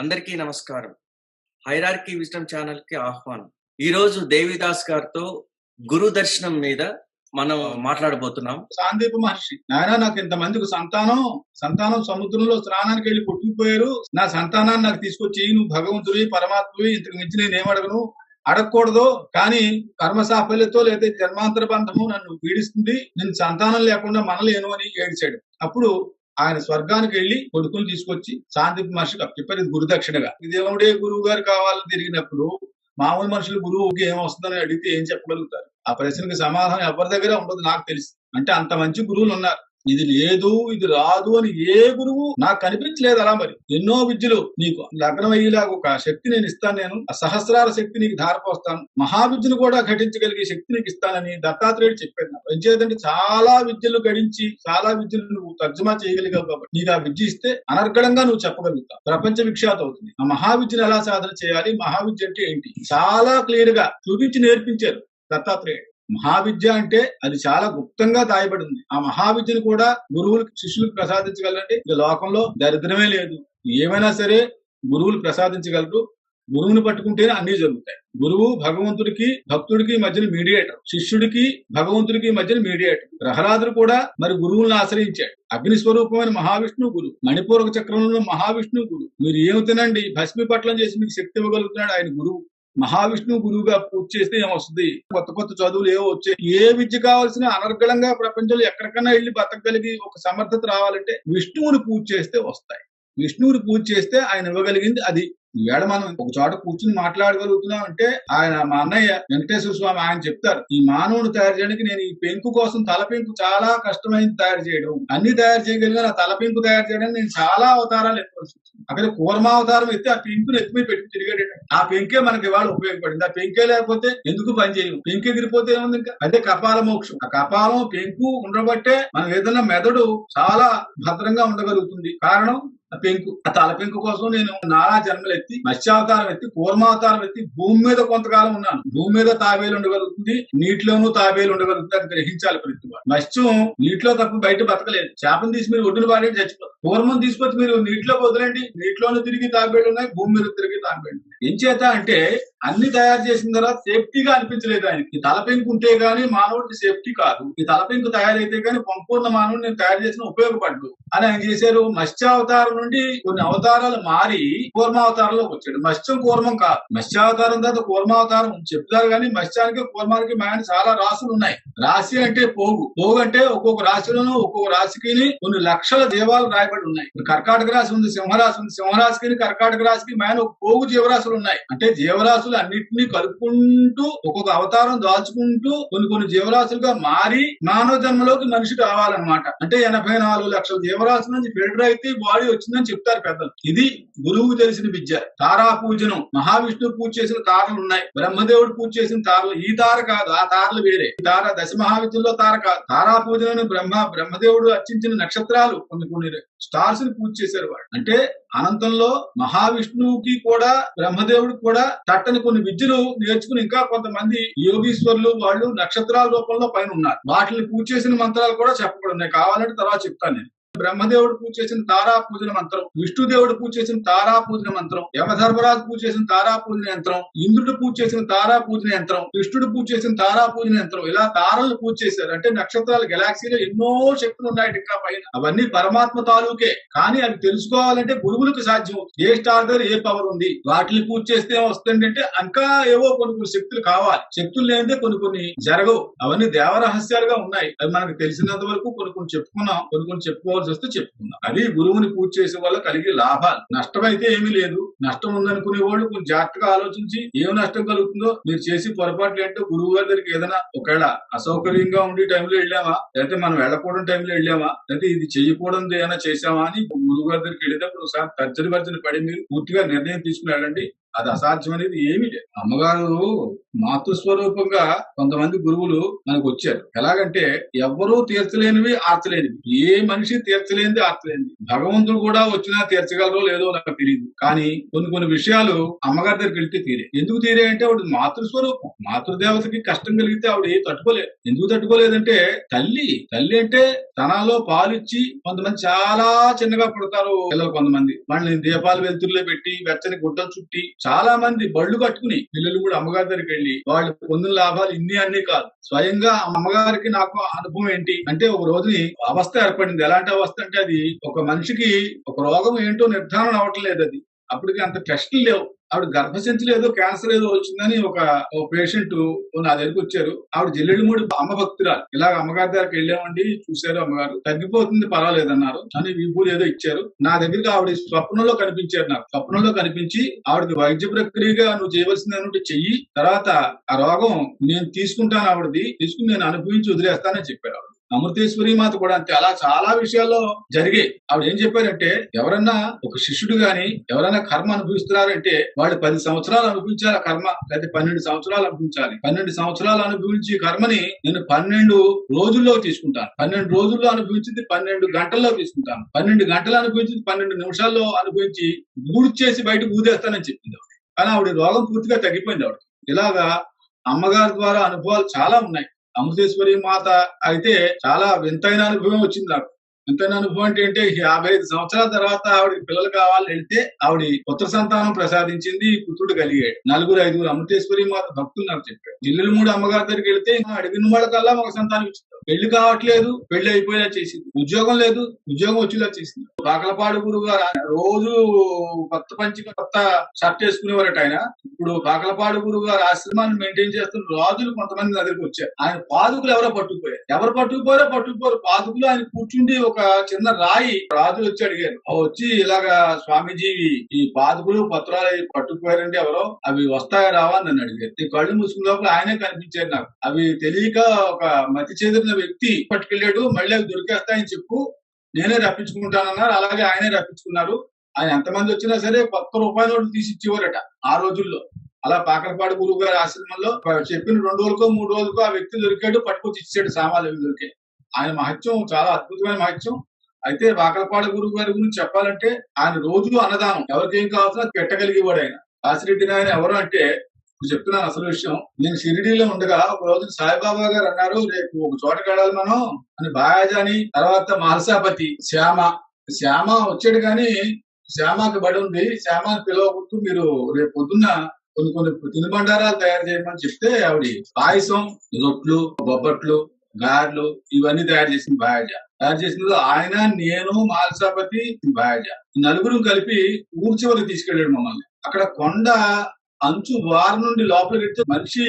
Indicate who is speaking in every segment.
Speaker 1: అందరికీ నమస్కారం. Hierarchy wisdom ఛానల్కి ఆహ్వానం. ఈ రోజు దేవిదాస్ గారితో గురు దర్శనం మీద మనం మాట్లాడబోతున్నాం.
Speaker 2: సాందీప మహర్షి నాయన నాకు ఇంతమందికి సంతానం సంతానం సముద్రంలో స్నానానికి వెళ్ళి కొట్టుకుపోయారు. నా సంతానాన్ని నాకు తీసుకొచ్చి నువ్వు భగవంతుడి పరమాత్మవి ఇంతకు మించి నేను ఏమడగను అడగకూడదు కానీ కర్మ సాఫల్యతో లేదా జన్మాంతర బంధము నన్ను పీడిస్తుంది. నేను సంతానం లేకుండా మనలేను అని ఏడిచాడు. అప్పుడు ఆయన స్వర్గానికి వెళ్ళి కొడుకుని తీసుకొచ్చి శాంతి మహర్షికి చెప్పారు ఇది గురుదక్షిణగా. ఈ దేవుడే గురువు గారు కావాలని తిరిగినప్పుడు మామూలు మనుషులు గురువుకి ఏం వస్తుందని అడిగితే ఏం చెప్పగలుగుతారు? ఆ ప్రశ్నకి సమాధానం ఎవరి దగ్గర ఉండదు నాకు తెలుసు. అంటే అంత మంచి గురువులు ఉన్నారు. ఇది లేదు ఇది రాదు అని ఏ గురువు నాకు కనిపించలేదు అలా మరి. ఎన్నో విద్యలు నీకు లగ్నం అయ్యేలాగా ఒక శక్తి నేను ఇస్తాను నేను ఆ సహస్రాల శక్తి నీకు ధారపోస్తాను. మహావిద్యను కూడా ఘటించగలిగే శక్తి నీకు ఇస్తానని దత్తాత్రేయుడు చెప్పాడు నాకు. ఎంచేదంటే చాలా విద్యలు గడించి చాలా విద్యలు నువ్వు తర్జుమా చేయగలిగావు కాబట్టి నీకు ఆ విద్య ఇస్తే అనర్గళంగా నువ్వు చెప్పగలుగుతావు. ప్రపంచ విఖ్యాత అవుతుంది. ఆ మహావిద్యను ఎలా సాధన చేయాలి? మహావిద్య అంటే ఏంటి? చాలా క్లియర్గా చూపించి నేర్పించారు దత్తాత్రేయుడు. మహావిద్య అంటే అది చాలా గుప్తంగా దాయబడి ఉంది ఆ మహావిద్యను కూడా గురువులకు శిష్యులకు ప్రసాదించగలంటే ఇక లోకంలో దరిద్రమే లేదు. ఏమైనా సరే గురువులు ప్రసాదించగలరు. గురువుని పట్టుకుంటేనే అన్ని జరుగుతాయి. గురువు భగవంతుడికి భక్తుడికి మధ్యన మీడియేటర్ శిష్యుడికి భగవంతుడికి మధ్యన మీడియేటర్ ప్రహ్లాదుడు కూడా మరి గురువులను ఆశ్రయించాడు. అగ్ని స్వరూపమైన మహావిష్ణువు గురు మణిపూరక చక్రంలో మహావిష్ణువు గురు మీరు ఏమి తినండి? భస్మి పట్లం చేసి మీకు శక్తి ఇవ్వగలుగుతున్నాడు ఆయన గురువు. మహావిష్ణు గురువుగా పూజ చేస్తే ఏమొస్తుంది? కొత్త కొత్త చదువులు ఏవో వచ్చాయి. ఏ విద్య కావాల్సిన అనర్గళంగా ప్రపంచంలో ఎక్కడికన్నా వెళ్ళి బతకగలిగి ఒక సమర్థత రావాలంటే విష్ణువుని పూజ చేస్తే వస్తాయి. విష్ణువుని పూజ చేస్తే ఆయన ఇవ్వగలిగింది అది. ఈవేళ మనం ఒక చోట కూర్చుని మాట్లాడగలుగుతున్నాం అంటే ఆయన మా అన్నయ్య వెంకటేశ్వర స్వామి ఆయన చెప్తారు ఈ మానవుని తయారు చేయడానికి నేను ఈ పెంకు కోసం తల పెంకు చాలా కష్టమైంది తయారు చేయడం. అన్ని తయారు చేయగలిగిన ఆ తల పెంకు తయారు చేయడానికి నేను చాలా అవతారాలు ఎత్తుకోవాల్సి వచ్చింది అక్కడ కూర్మావతారం ఎత్తి ఆ పెంకుని ఎత్తిమీ పెట్టి తిరిగాడు ఆ పెంకే మనకి ఇవాళ ఉపయోగపడింది. ఆ పెంకే లేకపోతే ఎందుకు పని చేయము? పెంకు ఎగిరిపోతే ఏముంది ఇంకా? అదే కపాల మోక్షం. ఆ కపాలం పెంకు ఉండబట్టే మనం ఏదైనా మెదడు చాలా భద్రంగా ఉండగలుగుతుంది. కారణం పెంకు ఆ తల పెంకు కోసం నేను నానా జన్మలు ఎత్తి మత్స్యావతారం ఎత్తి కూర్మావతారం ఎత్తి భూమి మీద కొంతకాలం ఉన్నాను. భూమి మీద తాబేలు ఉండగలుగుతుంది నీటిలోనూ తాబేలు ఉండగలుగుతుంది అది గ్రహించాలి ప్రతి వాడు మత్స్యం నీటిలో తప్ప బయట బతకలేదు. చేపను తీసి మీరు ఒడ్డును పాడే చచ్చిపోతుంది పూర్వం తీసుకొచ్చి మీరు నీటిలో వదిలేండి. నీటిలోనే తిరిగి తాబేలు ఉన్నాయి. భూమి మీద తిరిగి తాబేలు ఏం చేత అంటే అన్ని తయారు చేసిన తర్వాత సేఫ్టీగా అనిపించలేదు ఆయనకి. ఈ తలపెంకు ఉంటే గానీ మానవుడికి సేఫ్టీ కాదు. ఈ తలపెంకు తయారైతే గానీ సంపూర్ణ మానవుడు నేను తయారు చేసిన ఉపయోగపడ్డు అని ఆయన చేశారు. మత్స్యావతారం నుండి కొన్ని అవతారాలు మారి కూర్మావతారంలోకి వచ్చాడు. మత్స్యం కూర్మం కాదు. మత్స్యావతారం తర్వాత కూర్మావతారం చెప్తారు కానీ మత్స్యానికి కూర్మానికి మాయన చాలా రాసులు ఉన్నాయి. రాశి అంటే పోగు. పోగు అంటే ఒక్కొక్క రాశిలోనూ ఒక్కొక్క రాశికి కొన్ని లక్షల దేవాలు రాయబడి ఉన్నాయి. కర్కాటక రాశి ఉంది సింహరాశి ఉంది. సింహరాశికి కర్కాటక రాశికి మాయన పోగు జీవరాశులు ఉన్నాయి. అంటే జీవరాశులు అన్నింటినీ కలుపుకుంటూ ఒక్కొక్క అవతారం దాల్చుకుంటూ కొన్ని కొన్ని జీవరాశులుగా మారి మానవ జన్మలోకి మనిషి రావాలన్నమాట అంటే ఎనభై నాలుగు లక్షల జీవరాశుల నుంచి ఫిల్టర్ అయితే బాడీ వచ్చిందని చెప్తారు పెద్దలు. ఇది గురువుకు తెలిసిన విద్య. తారా పూజనం మహావిష్ణువు పూజ చేసిన తారలు ఉన్నాయి. బ్రహ్మదేవుడు పూజ చేసిన తారలు. ఈ తార కాదు ఆ తారలు వేరే. ఈ తార దశ మహావిద్యలో తార కాదు. తారా పూజను బ్రహ్మ బ్రహ్మదేవుడు అర్చించిన నక్షత్రాలు కొన్ని కొన్ని స్టార్స్ని పూజ చేశారు వాడు అంటే అనంతంలో మహావిష్ణువుకి కూడా బ్రహ్మదేవుడికి కూడా తట్టని కొన్ని విద్యలు నేర్చుకుని ఇంకా కొంతమంది యోగీశ్వరులు వాళ్ళు నక్షత్రాల రూపంలో పైన ఉన్నారు. వాటిని పూజ చేసిన మంత్రాలు కూడా చెప్పకూడదు. నేను కావాలంటే తర్వాత చెప్తాను నేను. బ్రహ్మదేవుడు పూజ చేసిన తారా పూజన మంత్రం విష్ణుదేవుడు పూజ చేసిన తారా పూజన మంత్రం యమధర్మరాజు పూజ చేసిన తారా పూజన యంత్రం ఇంద్రుడు పూజ చేసిన తారా పూజన యంత్రం కృష్ణుడు పూజ చేసిన తారా పూజన యంత్రం ఇలా తారలు పూజ చేశారు. అంటే నక్షత్రాలు గెలాక్సీలో ఎన్నో శక్తులు ఉన్నాయి ఇక్కడ పైన. అవన్నీ పరమాత్మ తాలూకే. కానీ అవి తెలుసుకోవాలంటే గురువులకు సాధ్యం ఏ స్టార్ దగ్గర ఏ పవర్ ఉంది? వాటిని పూజ చేస్తే వస్తుందంటే ఇంకా ఏవో కొన్ని కొన్ని శక్తులు కావాలి. శక్తులు లేనిదే కొన్ని కొన్ని జరగవు. అవన్నీ దేవరహస్యాలుగా ఉన్నాయి. అవి మనకు తెలిసినంత వరకు కొన్ని కొన్ని చెప్పుకున్నాం కొన్ని కొన్ని చెప్పుకోవాల్సి వస్తే చెప్పుకుందాం. అది గురువుని పూజ చేసే వల్ల కలిగే లాభాలు. నష్టం అయితే ఏమీ లేదు. నష్టం ఉందనుకునే వాళ్ళు కొంచెం జాగ్రత్తగా ఆలోచించి ఏం నష్టం కలుగుతుందో మీరు చేసి పొరపాట్లు ఏంటో గురువు గారి దగ్గరికి ఏదైనా ఒకవేళ అసౌకర్యంగా ఉండే టైంలో వెళ్ళామా? లేకపోతే మనం వెళ్ళకూడని టైంలో వెళ్ళామా? లేకపోతే ఇది చేయకూడదు ఏమైనా చేసామా అని గురువు గారి దగ్గరికి వెళ్ళేటప్పుడు ఒకసారి తర్జన భర్జన పడి మీరు పూర్తిగా నిర్ణయం తీసుకుని వెళ్ళండి. అది అసాధ్యం అనేది ఏమీ లేదు. అమ్మగారు మాతృస్వరూపంగా కొంతమంది గురువులు మనకు వచ్చారు. ఎలాగంటే ఎవ్వరూ తీర్చలేనివి ఆర్చలేనివి. ఏ మనిషి తీర్చలేనిది ఆర్చలేనిది. భగవంతుడు కూడా వచ్చినా తీర్చగలరో లేదో నాకు తెలియదు. కానీ కొన్ని కొన్ని విషయాలు అమ్మగారి దగ్గరికి వెళ్తే తీరే. ఎందుకు తీరే అంటే ఆవిడ మాతృస్వరూపం. మాతృదేవతకి కష్టం కలిగితే ఆవిడ ఏ తట్టుకోలేదు. ఎందుకు తట్టుకోలేదంటే తల్లి. తల్లి అంటే తనలో పాలిచ్చి కొంతమంది చాలా చిన్నగా పుడతారు. పిల్లలు కొంతమంది. వాళ్ళని దీపాలు వెలుతురులో పెట్టి వెచ్చని గుడ్డలు చుట్టి చాలా మంది బళ్ళు కట్టుకుని పిల్లలు కూడా అమ్మగారి దగ్గరికి వెళ్ళి వాళ్ళు పొందిన లాభాలు ఇన్ని అన్ని కాదు. స్వయంగా అమ్మగారికి నాకు అనుభవం ఏంటి అంటే ఒక రోజుని అవస్థ ఏర్పడింది. ఎలాంటి అవస్థ అంటే అది ఒక మనిషికి ఒక రోగం ఏంటో నిర్ధారణ అవ్వటం లేదు అది. అప్పటికి అంత టెస్టులు లేవు. ఆవిడ గర్భసంచిలో ఏదో క్యాన్సర్ ఏదో వచ్చిందని ఒక పేషెంట్ నా దగ్గరికి వచ్చారు. ఆవిడ జల్లెళ్ళమూడి అమ్మ భక్తురాలు. ఇలా అమ్మగారి దగ్గరికి వెళ్ళామండి చూశారు అమ్మగారు. తగ్గిపోతుంది పర్వాలేదు అన్నారు అని విభూతి ఏదో ఇచ్చారు. నా దగ్గరికి ఆవిడ స్వప్నంలో కనిపించారు నాకు. స్వప్నంలో కనిపించి ఆవిడకి వైద్య ప్రక్రియగా నువ్వు చేయవలసింది అన్నట్టు చెయ్యి. తర్వాత ఆ రోగం నేను తీసుకుంటాను ఆవిడది తీసుకుని నేను అనుభవించి వదిలేస్తానని చెప్పారు ఆవిడ. అమృతేశ్వరి మాత కూడా అంతే. అలా చాలా విషయాల్లో జరిగాయి. ఆవిడ ఏం చెప్పారంటే ఎవరన్నా ఒక శిష్యుడు గాని ఎవరైనా కర్మ అనుభవిస్తున్నారంటే వాళ్ళు పది సంవత్సరాలు అనుభవించాలి ఆ కర్మ. లేదా పన్నెండు సంవత్సరాలు అనుభవించాలి. పన్నెండు సంవత్సరాలు అనుభవించి కర్మని నేను పన్నెండు రోజుల్లో తీసుకుంటాను. పన్నెండు రోజుల్లో అనుభవించింది పన్నెండు గంటల్లో తీసుకుంటాను. పన్నెండు గంటలు అనుభవించింది పన్నెండు నిమిషాల్లో అనుభవించి గూడు చేసి బయటకు ఊదేస్తానని చెప్పింది ఆవిడ. కానీ ఆవిడ రోగం పూర్తిగా తగ్గిపోయింది ఆవిడ ఇలాగా అమ్మగారి ద్వారా అనుభవాలు చాలా ఉన్నాయి. అమృతేశ్వరి మాత అయితే చాలా వింతైన అనుభవం వచ్చింది నాకు. వింతైన అనుభవం అంటే యాభై ఐదు సంవత్సరాల తర్వాత ఆవిడ పిల్లలు కావాలని వెళ్తే ఆవిడ పుత్ర సంతానం ప్రసాదించింది పుత్రుడు కలిగాడు. నలుగురు ఐదుగురు అమృతేశ్వరి మాత భక్తులు నాకు చెప్పారు ఇల్లులు మూడు అమ్మగారి దగ్గరికి వెళ్తే అడిగిన వాళ్ళకల్లా ఒక సంతానం ఇచ్చింది పెళ్ళి కావట్లేదు పెళ్ళి అయిపోయేలా చేసింది. ఉద్యోగం లేదు ఉద్యోగం వచ్చేలా చేసింది. కాకలపాడు గురువు గారు రోజు కొత్త పంచి కొత్త షర్ట్ వేసుకునేవారట ఆయన. ఇప్పుడు కాకలపాడు గురువు గారు ఆశ్రమాన్ని మెయింటైన్ చేస్తున్న రాజులు కొంతమంది దగ్గరికి వచ్చారు. ఆయన పాదుకులు ఎవరో పట్టుకుపోయారు. ఎవరు పట్టుకుపోయారో పట్టుకుపోరు. పాదుకులు ఆయన కూర్చుండి ఒక చిన్న రాయి రాజులు వచ్చి అడిగారు. వచ్చి ఇలాగా స్వామీజీ ఈ పాదుకులు పత్రాలు పట్టుకుపోయారంటే ఎవరో అవి వస్తాయా రావా నన్ను అడిగారు. ఈ కళ్ళు మూసుకున్న లోపల ఆయనే కనిపించారు నాకు. అవి తెలియక ఒక మతి చెందిన వ్యక్తి పట్టుకెళ్ళాడు మళ్ళీ అవి దొరికేస్తాయని చెప్పు నేనే రప్పించుకుంటానన్నారు. అలాగే ఆయనే రప్పించుకున్నారు. ఆయన ఎంతమంది వచ్చినా సరే కొత్త రూపాయి నోట్లు తీసి ఇచ్చేవారట ఆ రోజుల్లో. అలా పాకలపాడు గురువు గారి ఆశ్రమంలో చెప్పిన రెండు రోజులకో మూడు రోజులకో ఆ వ్యక్తి దొరికాడు పట్టుకొచ్చి ఇచ్చాడు సామాన్లు దొరికాయి ఆయన మహత్యం చాలా అద్భుతమైన మహత్యం. అయితే వాకలపాడు గురువు గారి గురించి చెప్పాలంటే ఆయన రోజు అన్నదానం. ఎవరికి ఏం కావాల్సిన పెట్టగలిగేవాడు ఆయన. కాసిరెడ్డి నాయన ఎవరు అంటే ఇప్పుడు చెప్తున్నాను అసలు విషయం. నేను షిరిడీలో ఉండగా ఒక రోజు సాయిబాబా గారు అన్నారు రేపు ఒక చోటకి వెళ్ళాలి మనం అని బాయాజాని తర్వాత మహర్షాపతి శ్యామ. శ్యామ వచ్చాడు కానీ శ్యామకి బడి ఉంది. శ్యామని పిలవకుంటూ మీరు రేపు పొద్దున్న కొన్ని కొన్ని తినుబండారాలు తయారు చేయమని చెప్తే ఆవిడ పాయసం రొట్లు బొబ్బట్లు గాడ్లు ఇవన్నీ తయారు చేసింది భాయజ. తయారు చేసినది ఆయన నేను మాల్సాపతి భాయజ. నలుగురు కలిపి ఊరు చివరికి తీసుకెళ్ళాడు మమ్మల్ని. అక్కడ కొండ అంచు వారి నుండి లోపలికి వెళ్తే మనిషి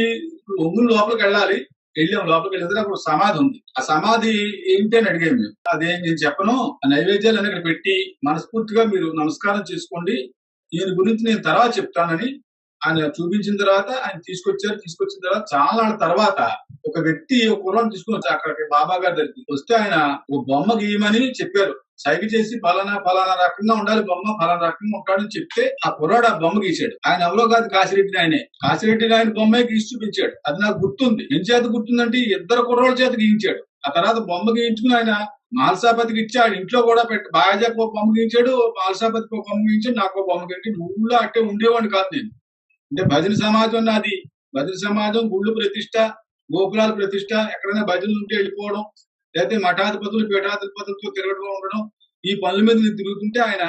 Speaker 2: ఒంగులు లోపలికి వెళ్ళాలి. వెళ్ళాం లోపలికి వెళ్తే అక్కడ సమాధి ఉంది. ఆ సమాధి ఏంటి అని అడిగాం మేము అదేం నేను చెప్పను. ఆ నైవేద్యాలు అని ఇక్కడ పెట్టి మనస్ఫూర్తిగా మీరు నమస్కారం చేసుకోండి. దీని గురించి నేను తర్వాత చెప్తానని ఆయన చూపించిన తర్వాత ఆయన తీసుకొచ్చారు. తీసుకొచ్చిన తర్వాత చాలా తర్వాత ఒక వ్యక్తి ఒక కుర్రాన్ని తీసుకుని వచ్చారు అక్కడికి బాబా గారి దగ్గరికి. వస్తే ఆయన ఒక బొమ్మ గీయమని చెప్పారు. సైగ చేసి ఫలానా ఫలానా రకంగా ఉండాలి బొమ్మ ఫలానా రకంగా ఉంటాడని చెప్తే ఆ కుర్రాడు ఆ బొమ్మ గీశాడు. ఆయన ఎవరో కాదు కాశిరెడ్డి నాయనే. కాశిరెడ్డి నాయన బొమ్మే గీసి చూపించాడు. అది నాకు గుర్తుంది. ఏం చేత గుర్తుందంటే ఇద్దరు కుర్రోళ్ళ చేత గీయించాడు. ఆ తర్వాత బొమ్మ గీయించుకుని ఆయన మాల్సాపతికి ఇచ్చాడు. ఇంట్లో కూడా పెట్టి బాగాజాకు ఒక బొమ్మ గీయించాడు మాల్సాపతికి ఒక బొమ్మ గీయించాడు. నాకు ఒక బొమ్మ గీయించి ఊళ్ళో అట్టే ఉండేవాడిని కాదు నేను. అంటే భజన సమాజం నాది. భజన సమాజం గుళ్ళు ప్రతిష్ట గోపురాల ప్రతిష్ట ఎక్కడైనా భజనలు ఉంటే వెళ్ళిపోవడం లేకపోతే మఠాధిపతులు పీఠాధిపతులతో తిరగడం ఉండడం ఈ పనుల మీద తిరుగుతుంటే ఆయన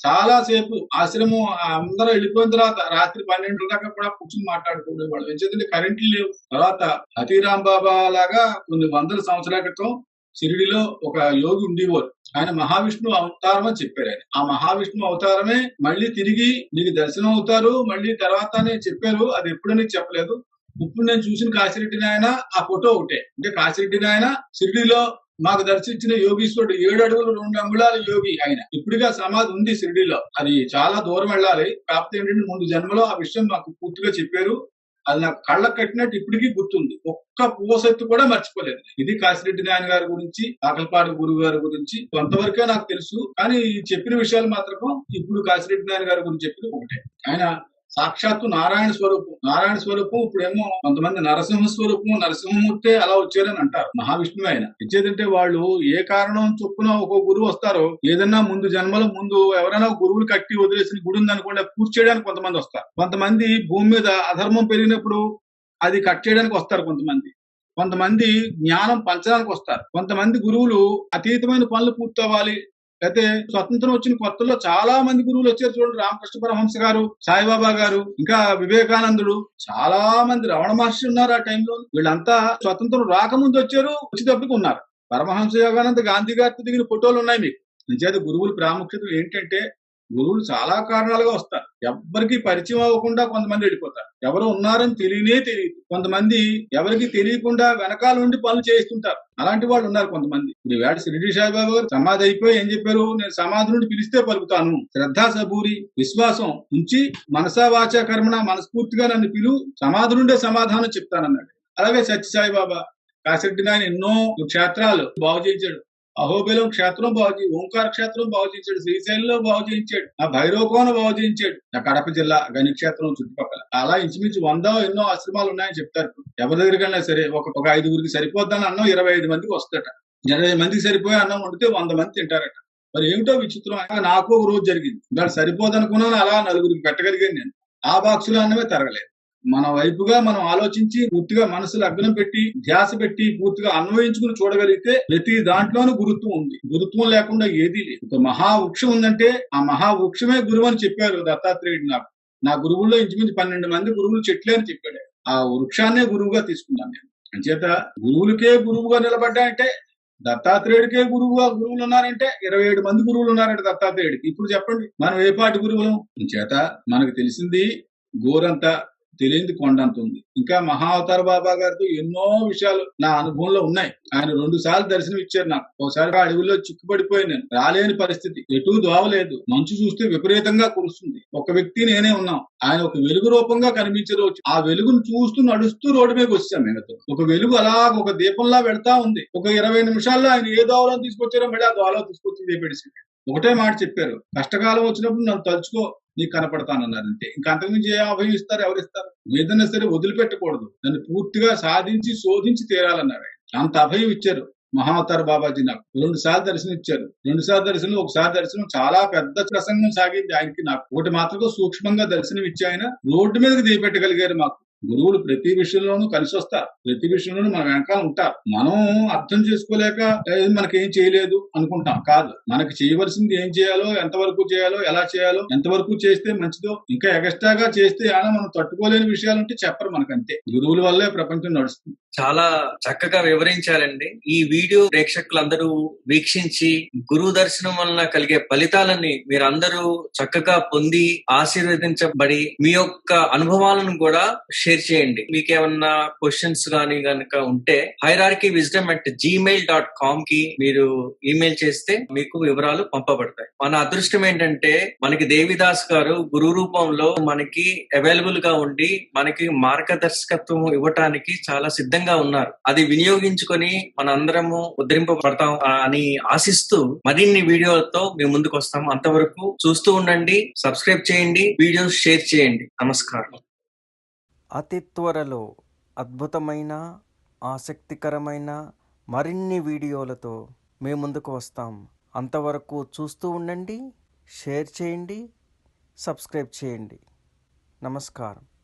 Speaker 2: చాలా సేపు ఆశ్రమం అందరూ వెళ్ళిపోయిన తర్వాత రాత్రి పన్నెండు దాకా కూడా కూర్చుని మాట్లాడుకునేవాళ్ళు ఎందుకంటే కరెంట్లు లేవు. తర్వాత హతీరాం బాబా లాగా కొన్ని వందల సంవత్సరాల క్రితం షిరిడిలో ఒక యోగి ఉండేవారు. ఆయన మహావిష్ణు అవతారం అని చెప్పారు ఆయన. ఆ మహావిష్ణు అవతారమే మళ్ళీ తిరిగి నీకు దర్శనం అవుతారు మళ్ళీ తర్వాతనే చెప్పారు. అది ఎప్పుడని చెప్పలేదు. ఇప్పుడు నేను చూసిన కాశిరెడ్డి నాయన ఆ ఫోటో ఒకటే. అంటే కాశిరెడ్డి నాయన షిరిడిలో మాకు దర్శించిన యోగీశ్వరుడు ఏడు అడుగులు రెండు అంగుళాల యోగి ఆయన. ఇప్పుడుగా సమాధి ఉంది షిరిడిలో. అది చాలా దూరం వెళ్ళాలి. కాకపోతే ఏంటంటే ముందు జన్మలో ఆ విషయం మాకు పూర్తిగా చెప్పారు. అది నాకు కళ్ళ కట్టినట్టు ఇప్పటికీ గుర్తుంది. ఒక్క పూసెత్తు కూడా మర్చిపోలేదు. ఇది కాశిరెడ్డి నాయన గారి గురించి ఆకలపాటి గురువు గారి గురించి కొంతవరకే నాకు తెలుసు. కానీ ఈ చెప్పిన విషయాలు మాత్రం ఇప్పుడు కాశిరెడ్డి నాయన గారి గురించి చెప్పిన ఒకటే. ఆయన సాక్షాత్తు నారాయణ స్వరూపం. నారాయణ స్వరూపం ఇప్పుడేమో కొంతమంది నరసింహ స్వరూపం నరసింహమూర్తే అలా వచ్చారని అంటారు. మహావిష్ణువు ఆయన. ఇచ్చేదంటే వాళ్ళు ఏ కారణం చొప్పున ఒక గురువు వస్తారో ఏదన్నా ముందు జన్మలో ముందు ఎవరైనా గురువులు కట్టి వదిలేసిన గుడి ఉందనుకోండి పూర్తి చేయడానికి కొంతమంది వస్తారు. కొంతమంది భూమి మీద అధర్మం పెరిగినప్పుడు అది కట్ చేయడానికి వస్తారు కొంతమంది. కొంతమంది జ్ఞానం పంచడానికి వస్తారు. కొంతమంది గురువులు అతీతమైన పనులు పూర్తవ్వాలి. అయితే స్వతంత్రం వచ్చిన కొత్తలో చాలా మంది గురువులు వచ్చారు చూడండి. రామకృష్ణ పరమహంస గారు సాయిబాబా గారు ఇంకా వివేకానందుడు. చాలా మంది రమణ మహర్షి ఉన్నారు ఆ టైంలో వీళ్ళంతా స్వతంత్రం రాకముందు వచ్చారు వచ్చి తప్పుకున్నారు. పరమహంస యోగానంద గాంధీ గారితో దిగిన ఫోటోలు ఉన్నాయి మీకు. నిజాది గురువుల ప్రాముఖ్యత ఏంటంటే గురువులు చాలా కారణాలుగా వస్తారు. ఎవ్వరికి పరిచయం అవ్వకుండా కొంతమంది వెళ్ళిపోతారు. ఎవరు ఉన్నారని తెలియనే తెలియదు. కొంతమంది ఎవరికి తెలియకుండా వెనకాల ఉండి పనులు చేస్తుంటారు అలాంటి వాళ్ళు ఉన్నారు కొంతమంది. ఇప్పుడు వేడ షిరిడి సాయిబాబు గారు సమాధి అయిపోయి ఏం చెప్పారు? నేను సమాధి నుండి పిలిస్తే పలుకుతాను. శ్రద్ధా సబూరి విశ్వాసం ఉంచి మనసా వాచ కర్మణ మనస్ఫూర్తిగా నన్ను పిలు. సమాధి నుండే సమాధానం చెప్తానన్నాడు. అలాగే సత్య సాయిబాబా కాసిరెడ్డి నాయన ఎన్నో క్షేత్రాలు బాగు చేయించాడు. అహోబిలం క్షేత్రం బాగు చే ఓంకార క్షేత్రం బాగు చేయించాడు శ్రీశైలంలో బాగు చేయించాడు ఆ భైరవకోన బాగు చేయించాడు నా కడప జిల్లా గణిక్షేత్రం చుట్టుపక్కల. అలా ఇంచుమించు వంద ఎన్నో ఆశ్రమాలు ఉన్నాయని చెప్తారు. ఎవరి దగ్గరికైనా సరే ఒక ఒక ఐదుగురికి సరిపోద్దని అన్నం ఇరవై ఐదు మందికి వస్తట ఇరవై మందికి సరిపోయే అన్నం వండితే వంద మంది తింటారట. మరి ఏమిటో విచిత్రం. నాకు ఒక రోజు జరిగింది. దాన్ని సరిపోదనుకున్నాను అలా నలుగురికి పెట్టగలిగాను నేను. ఆ బాక్సులో అన్నమే తరగలేదు. మన వైపుగా మనం ఆలోచించి పూర్తిగా మనసులో అగ్నం పెట్టి ధ్యాస పెట్టి పూర్తిగా అన్వయించుకుని చూడగలిగితే ప్రతి దాంట్లోనూ గురుత్వం ఉంది. గురుత్వం లేకుండా ఏదీ లేదు. ఒక మహావృక్షం ఉందంటే ఆ మహావృక్షమే గురువు అని చెప్పారు దత్తాత్రేయుడు నాకు నా గురువుల్లో ఇంచుమించు పన్నెండు మంది గురువులు చెట్లే అని చెప్పాడు. ఆ వృక్షాన్నే గురువుగా తీసుకున్నాను నేను. అంచేత గురువులకే గురువుగా నిలబడ్డా అంటే దత్తాత్రేయుడికే గురువుగా గురువులు ఉన్నారంటే ఇరవై ఏడు మంది గురువులు ఉన్నారంటే దత్తాత్రేయుడికి. ఇప్పుడు చెప్పండి మనం ఏ పాటి గురువులం? చేత మనకు తెలిసింది గోరంతా తెలియంది కొండంత ఉంది. ఇంకా మహావతార బాబా గారితో ఎన్నో విషయాలు నా అనుభవంలో ఉన్నాయి. ఆయన రెండు సార్లు దర్శనం ఇచ్చారు నాకు. ఒకసారి అడవిలో చిక్కుపడిపోయి నేను. రాలేని పరిస్థితి. ఎటు దోవలేదు మంచు చూస్తే విపరీతంగా కురుస్తుంది. ఒక వ్యక్తి నేనే ఉన్నాం. ఆయన ఒక వెలుగు రూపంగా కనిపించే రోజు. ఆ వెలుగును చూస్తూ నడుస్తూ రోడ్డు మీద వచ్చాం మేమైతే ఒక వెలుగు అలా ఒక దీపంలా వెళ్తా ఉంది. ఒక ఇరవై నిమిషాల్లో ఆయన ఏ దోవలో తీసుకొచ్చారో మళ్ళీ ఆ దోవలో తీసుకొచ్చి దీపెడిసి ఒకటే మాట చెప్పారు. కష్టకాలం వచ్చినప్పుడు నన్ను తలుచుకో. నీకు కనపడతానన్నారు అంతే ఇంకా అంతకుమించి ఏ అభయం ఇస్తారు? ఎవరు ఇస్తారు? ఏదైనా సరే వదిలిపెట్టకూడదు. దాన్ని పూర్తిగా సాధించి శోధించి తీరాలన్నారు అంత అభయం ఇచ్చారు మహావతార బాబాజీ నాకు. రెండు సార్లు దర్శనం ఇచ్చారు. రెండు సార్లు దర్శనం ఒకసారి దర్శనం చాలా పెద్ద ప్రసంగం సాగింది. ఆయనకి నాకు ఒకటి మాత్రం సూక్ష్మంగా దర్శనం ఇచ్చి ఆయన రోడ్డు మీదకి దిగిపెట్టగలిగారు మాకు. గురువులు ప్రతి విషయంలోనూ కలిసి వస్తారు. ప్రతి విషయంలోనూ మన వెనకాల ఉంటారు. మనం అర్థం చేసుకోలేక మనకి ఏం చేయలేదు అనుకుంటాం. కాదు. మనకి చేయవలసింది ఏం చేయాలో ఎంతవరకు చేయాలో ఎలా చేయాలో ఎంతవరకు చేస్తే మంచిదో ఇంకా ఎగస్ట్రాగా చేస్తే ఏమైనా మనం తట్టుకోలేని విషయాలు ఉంటే చెప్పరు మనకంతే. గురువుల వల్లే ప్రపంచం నడుస్తుంది.
Speaker 1: చాలా చక్కగా వివరించారండి. ఈ వీడియో ప్రేక్షకులందరూ వీక్షించి గురువు దర్శనం వలన కలిగే ఫలితాలని మీరందరూ చక్కగా పొంది ఆశీర్వదించబడి మీ యొక్క అనుభవాలను కూడా షేర్ చేయండి. మీకేమన్నా క్వశ్చన్స్ కానీ కనుక ఉంటే hierarchy wisdom at Gmail dot కామ్కి మీరు ఈమెయిల్ చేస్తే మీకు వివరాలు పంపబడతాయి. మన అదృష్టం ఏంటంటే మనకి దేవిదాస్ గారు గురు రూపంలో మనకి అవైలబుల్గా ఉండి మనకి మార్గదర్శకత్వం ఇవ్వటానికి చాలా సిద్ధంగా ఉన్నారు. అది వినియోగించుకొని మనందరము ఉద్ధరింపబడతాం అని ఆశిస్తూ మరిన్ని వీడియోలతో మేము ముందుకు వస్తాం అంతవరకు చూస్తూ ఉండండి సబ్స్క్రైబ్ చేయండి వీడియోస్ షేర్ చేయండి. నమస్కారం.
Speaker 3: అతి త్వరలో అద్భుతమైన ఆసక్తికరమైన మరిన్ని వీడియోలతో మేము ముందుకు వస్తాం. అంతవరకు చూస్తూ ఉండండి షేర్ చేయండి సబ్స్క్రైబ్ చేయండి. నమస్కారం.